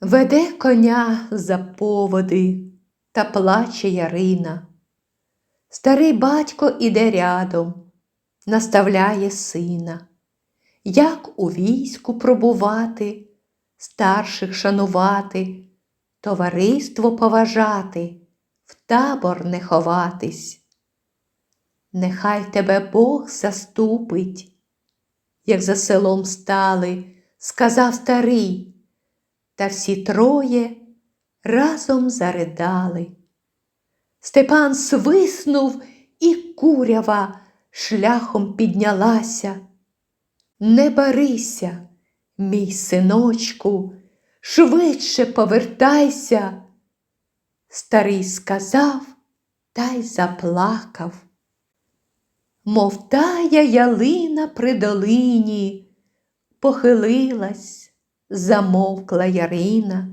Веде коня за поводи та плаче Ярина. Старий батько іде рядом, наставляє сина, як у війську пробувати, старших шанувати, товариство поважати, в табор не ховатись. Нехай тебе Бог заступить, як за селом стали, сказав старий, та всі троє разом заридали. Степан свиснув, і курява шляхом піднялася. Не барися, мій синочку, швидше повертайся. Старий сказав та й заплакав. Мов тая ялина при долині, похилилась, замовкла Ярина,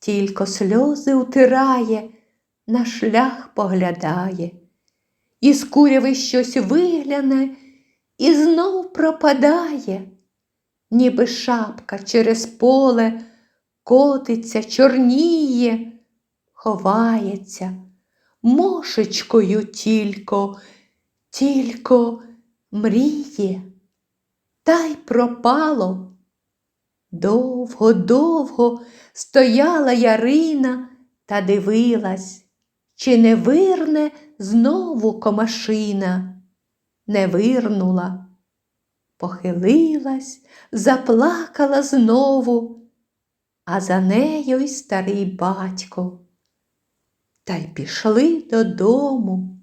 тільки сльози утирає, на шлях поглядає, із куряви щось вигляне і знов пропадає, ніби шапка через поле котиться, чорніє, ховається, мошечкою тілько, тілько мріє, та й пропало. Довго, довго стояла Ярина та дивилась, чи не вирне знову комашина. Не вирнула, похилилась, заплакала знову, а за нею й старий батько. Та й пішли додому.